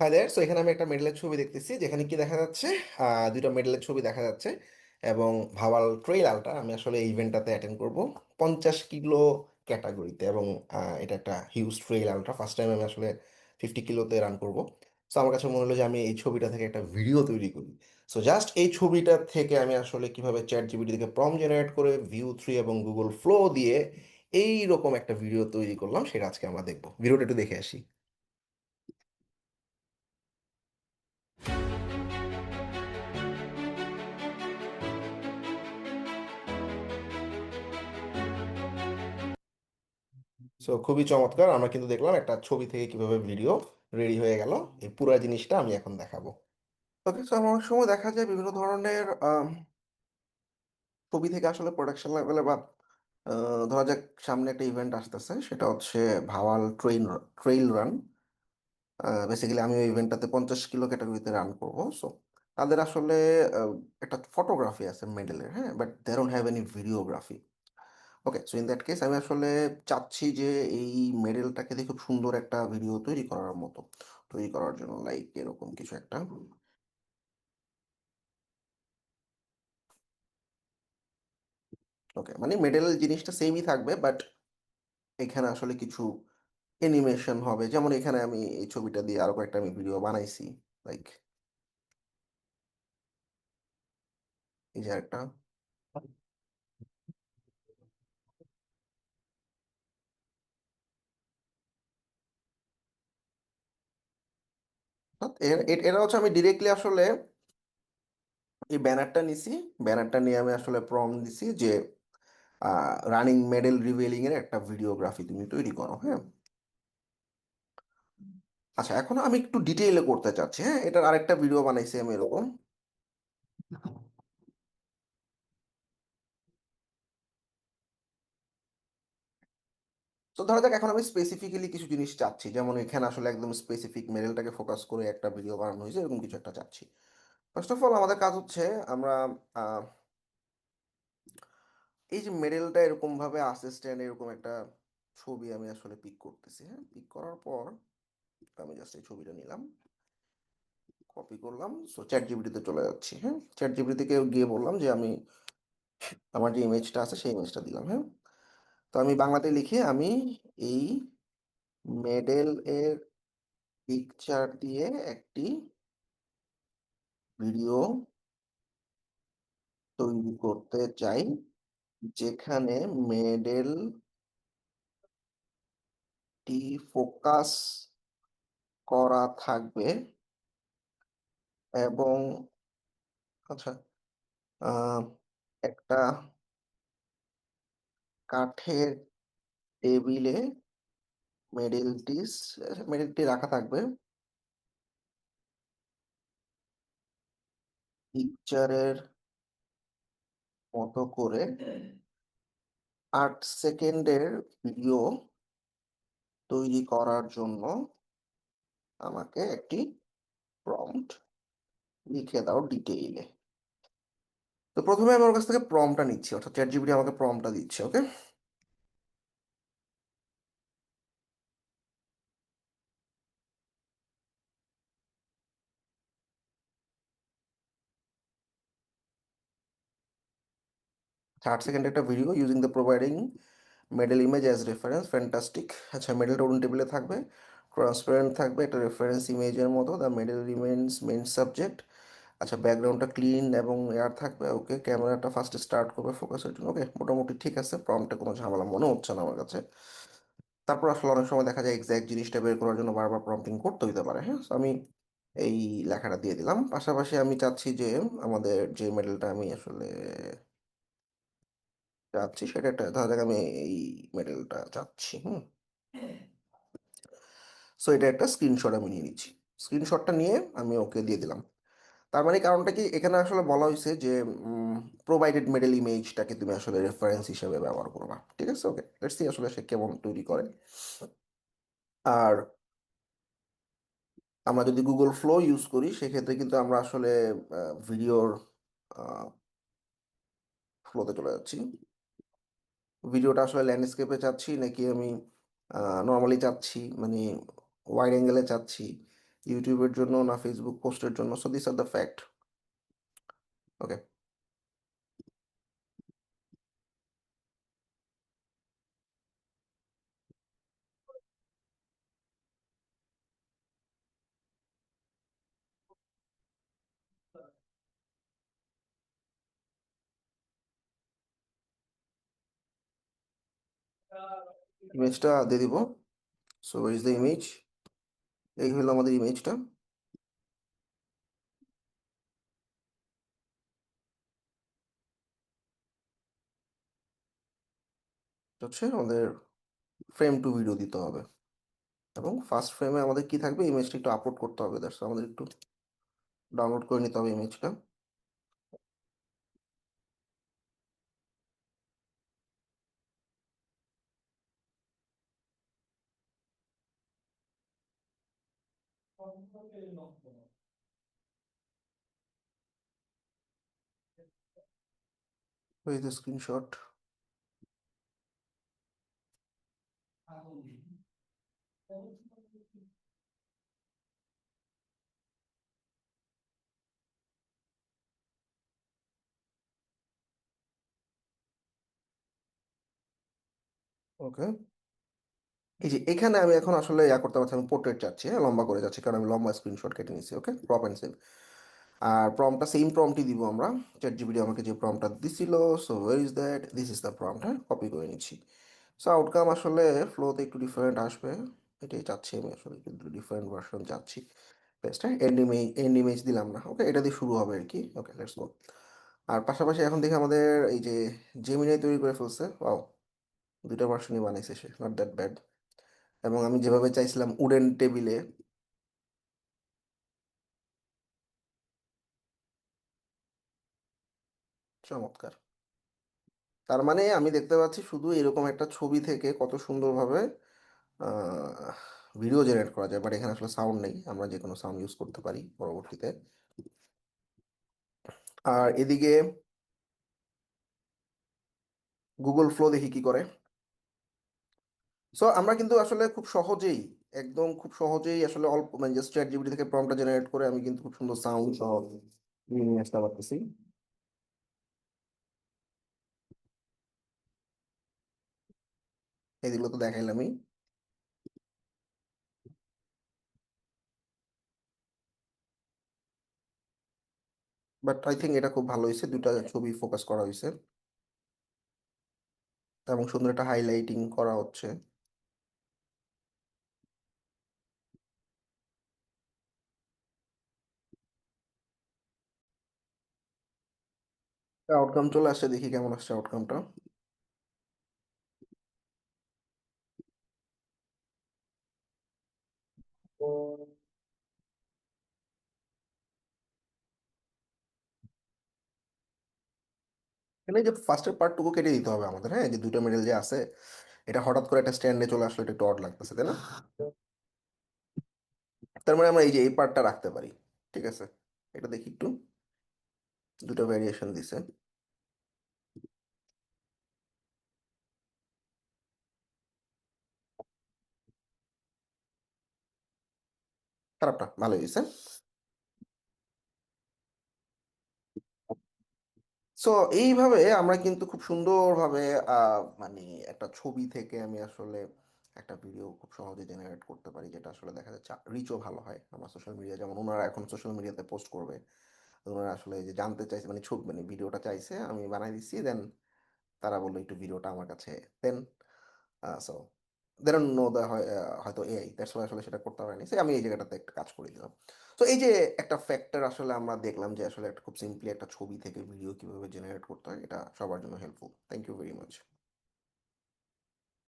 Hi there so এখানে আমি একটা মেডেলের ছবি দেখতেছি, যেখানে কি দেখা যাচ্ছে? দুইটা মেডেলের ছবি দেখা যাচ্ছে এবং ভাওয়াল ট্রেইল আলটা আমি আসলে এই ইভেন্টটাতে অ্যাটেন্ড করব পঞ্চাশ কিলো ক্যাটাগরিতে এবং এটা একটা huge trail ultra first time আমি আসলে ফিফটি কিলোতে রান করব। সো আমার কাছে মনে হলো যে আমি এই ছবিটা থেকে একটা ভিডিও তৈরি করি। সো জাস্ট এই ছবিটা থেকে আমি আসলে কীভাবে চ্যাট জিপিটি থেকে প্রম জেনারেট করে ভিউ থ্রি এবং গুগল ফ্লো দিয়ে এই রকম একটা ভিডিও তৈরি করলাম, সেটা আজকে আমরা দেখব। ভিডিওটা একটু দেখে আসি। সো খুবই চমৎকার। আমরা কিন্তু দেখলাম একটা ছবি থেকে কীভাবে ভিডিও রেডি হয়ে গেল। এই পুরো জিনিসটা আমি এখন দেখাবো। ওকে সো অনেক সময় দেখা যায় বিভিন্ন ধরনের ছবি থেকে আসলে প্রোডাকশন লেভেলে বা ধরা যাক সামনে একটা ইভেন্ট আসতেছে। সেটা হচ্ছে Bhawal train trail run basically আমি ওই ইভেন্টটাতে পঞ্চাশ কিলো ক্যাটাগরিতে রান করব। সো তাদের আসলে একটা ফটোগ্রাফি আছে মেডেলের হ্যাঁ? But they don't have any videography okay so in that case আমি আসলে চাচ্ছি যে এই মেডেলটাকে দেখে খুব সুন্দর একটা ভিডিও তৈরি করার মতো, তৈরি করার জন্য লাইক এরকম কিছু একটা। ওকে মানে মেডেল জিনিসটা সেমই থাকবে বাট এখানে আসলে কিছু অ্যানিমেশন হবে। যেমন এখানে আমি এই ছবিটা দিয়ে আরও কয়েকটা আমি ভিডিও বানাইছি লাইক এই যে একটা এটা হচ্ছে আমি ডিরেক্টলি আসলে এই ব্যানারটা নিছি। ব্যানারটা নিয়ে আমি আসলে প্রম দিছি যে রানিং মেডেল রিভেলিং এর একটা ভিডিওগ্রাফি তুমি তৈরি করো হ্যাঁ? আচ্ছা এখন আমি একটু ডিটেইলে করতে চাচ্ছি হ্যাঁ? এটার আরেকটা ভিডিও বানাইছি আমি এরকম। তো ধরা যাক এখন আমি স্পেসিফিক্যালি কিছু জিনিস চাচ্ছি। যেমন এখানে আসলে একদম স্পেসিফিক মেডেলটাকে ফোকাস করে একটা ভিডিও বানানো হয়েছে, এরকম কিছু একটা চাচ্ছি। ফার্স্ট অফ অল আমাদের কাজ হচ্ছে আমরা এই যে মেডেলটা এরকম ভাবে আসিস্ট্যান্ট এরকম একটা ছবি আমি আসলে পিক করতেছি হ্যাঁ? পিক করার পর আমি জাস্ট এই ছবিটা নিলাম কপি করলাম সো চ্যাট জিপিটিতে চলে যাচ্ছি হ্যাঁ? চ্যাট থেকে গিয়ে বললাম যে আমি, আমার যে ইমেজটা আছে সেই ইমেজটা দিলাম হ্যাঁ? তো আমি বাংলাতে লিখে আমি এই মেডেল এর পিকচার দিয়ে একটি ভিডিও তৈরি করতে চাই, যেখানে মেডেল টি ফোকাস করা থাকবে এবং আচ্ছা একটা কাঠের টেবিলে মেডেলটি মেডেলটি রাখা থাকবে। পিকচারের মতো করে আট সেকেন্ডের ভিডিও তৈরি করার জন্য আমাকে একটি প্রম্পট লিখে দাও ডিটেইলে তো প্রথমে আমি ওর কাছ থেকে প্রম্পটটা নিচ্ছি, অর্থাৎ চ্যাট জিপিটি আমাকে প্রম্পটটা দিচ্ছে ওকে ষাট সেকেন্ড একটা video using the providing medal image as reference fantastic আচ্ছা মেডেলটা উডেন টেবিলে থাকবে ট্রান্সপারেন্ট থাকবে, একটা রেফারেন্স ইমেজের মতো the medal remains main subject আচ্ছা ব্যাকগ্রাউন্ডটা ক্লিন এবং এয়ার থাকবে ওকে ক্যামেরাটা ফার্স্টে স্টার্ট করবে ফোকাসের জন্য ওকে মোটামুটি ঠিক আছে প্রম্পটে কোনো ঝামেলা মনে হচ্ছে না আমার কাছে। তারপর আসলে অনেক সময় দেখা যায় এক্স্যাক্ট জিনিসটা বের করার জন্য বারবার প্রম্পটিং করতে হতে পারে হ্যাঁ? আমি এই লেখাটা দিয়ে দিলাম। পাশাপাশি আমি চাচ্ছি যে আমাদের যে মেডেলটা আমি আসলে চাচ্ছি, সেটা একটা, ধরা যাক আমি এই মেডেলটা চাচ্ছি, হুম? সো এটা একটা স্ক্রিনশট আমি নিয়ে নিচ্ছি। স্ক্রিনশটটা নিয়ে আমি ওকে দিয়ে দিলাম। তার মানে কারণটা কি? এখানে আসলে বলা হয়েছে যে প্রোভাইডেড মেডেল ইমেজটাকে তুমি আসলে রেফারেন্স হিসেবে ব্যবহার করবা ঠিক আছে? ওকে লেটস সি আসলে সে কেমন তৈরি করে। আর আমরা যদি গুগল ফ্লো ইউজ করি, সেক্ষেত্রে কিন্তু আমরা আসলে ভিডিওর ফ্লোতে চলে যাচ্ছি। ভিডিওটা আসলে ল্যান্ডস্কেপে চাচ্ছি, নাকি আমি নর্মালি চাচ্ছি মানে ওয়াইড অ্যাঙ্গেলে চাচ্ছি। ইউটিউবের জন্য না ফেসবুক পোস্টের জন্য। So this are the fact okay ইমেজটা দিয়ে দিব। সো ইজ দ্য ইমেজ এই হলো আমাদের ইমেজটা হচ্ছে আমাদের ফ্রেম টু ভিডিও দিতে হবে। এবং ফার্স্ট ফ্রেমে আমাদের কি থাকবে? ইমেজটা একটু আপলোড করতে হবে। দ্যাটস আমাদের একটু ডাউনলোড করে নিতে হবে ইমেজটা এই যে স্ক্রিনশট ওকে এই যে এখানে আমি এখন আসলে ইয়া করতে পারছি আমি পোর্ট্রেট চাচ্ছি হ্যাঁ লম্বা করে যাচ্ছি, কারণ আমি লম্বা স্ক্রিনশট কেটে নিচ্ছি ওকে প্রপ অ্যান্ড সেভ আর প্রমটা সেম প্রমটি দিব আমরা। চ্যাট জিপিটি আমাকে যে প্রমটা দিছিল so where is that this is the prompt হ্যাঁ কপি করে নিচ্ছি। সো আউটকাম আসলে ফ্লোতে একটু ডিফারেন্ট আসবে, এটাই চাচ্ছি আমি আসলে, একটু ডিফারেন্ট ভার্সন চাচ্ছি। হ্যাঁ এন্ড ইমেজ এন্ড ইমেজ দিলাম না ওকে এটা দিয়ে শুরু হবে আর কি ওকে লেটস গো আর পাশাপাশি এখন দেখি আমাদের এই যে জেমিনাই তৈরি করে ফেলছে ওয়াও দুইটা ভার্সনই বানাইছে সে নট দ্যাট ব্যাড এবং আমি যেভাবে চাইছিলাম উডেন টেবিলে চমৎকার। তার মানে আমি দেখতে পাচ্ছি শুধু এরকম একটা ছবি থেকে কত সুন্দরভাবে ভিডিও জেনারেট করা যায়, বাট এখানে আসলে সাউন্ড নেই, আমরা যে কোনো সাউন্ড ইউজ করতে পারি পরবর্তীতে। আর এদিকে গুগল ফ্লো দেখি কি করে। সো আমরা কিন্তু আসলে খুব সহজেই, একদম খুব সহজেই আসলে অল্প মানে জাস্ট চ্যাট জিপিটি থেকে প্রম্পটটা জেনারেট করে আমি কিন্তু খুব সুন্দর সাউন্ড সহ নিয়ে আসতে পারতেছি। এগুলো তো দেখাইলামই। বাট আই থিঙ্ক এটা খুব ভালো হয়েছে দুটা ছবি ফোকাস করা হয়েছে। এবং সুন্দর একটা হাইলাইটিং করা হচ্ছে। আউটকাম চলে আসছে দেখি কেমন আসছে আউটকামটা এখানে যে ফার্স্টের পার্টটুকু কেটে দিতে হবে আমাদের হ্যাঁ? যে দুটো মেডেল যে আছে, এটা হঠাৎ করে একটা স্ট্যান্ডে চলে আসলে এটা একটু অড লাগতেছে, তাই না? তার মানে আমরা এই যে এই পার্টটা রাখতে পারি, ঠিক আছে? এটা দেখি একটু। দুটো ভ্যারিয়েশন দিছে। খারাপ না ভালো হয়েছে। সো এইভাবে আমরা কিন্তু খুব সুন্দরভাবে মানে একটা ছবি থেকে আমি আসলে একটা ভিডিও খুব সহজে জেনারেট করতে পারি, যেটা আসলে দেখা যাচ্ছে রিচও ভালো হয়। আমার সোশ্যাল মিডিয়া যেমন ওনারা এখন সোশ্যাল মিডিয়াতে পোস্ট করবে। ওনারা আসলে যে জানতে চাইছে মানে ছবি মানে ভিডিওটা চাইছে, আমি বানাই দিচ্ছি দেন তারা বলল একটু ভিডিওটা আমার কাছে দেন। So they don't know the হয়তো এআই দ্যাটস ওয়াই আসলে সেটা করতে পারেনি। সে আমি এই জায়গাটাতে একটা কাজ করে দিলাম। তো এই যে একটা ফ্যাক্টর আসলে আমরা দেখলাম যে আসলে একটা খুব সিম্পলি একটা ছবি থেকে ভিডিও কীভাবে জেনারেট করতে হয়, এটা সবার জন্য helpful thank you very much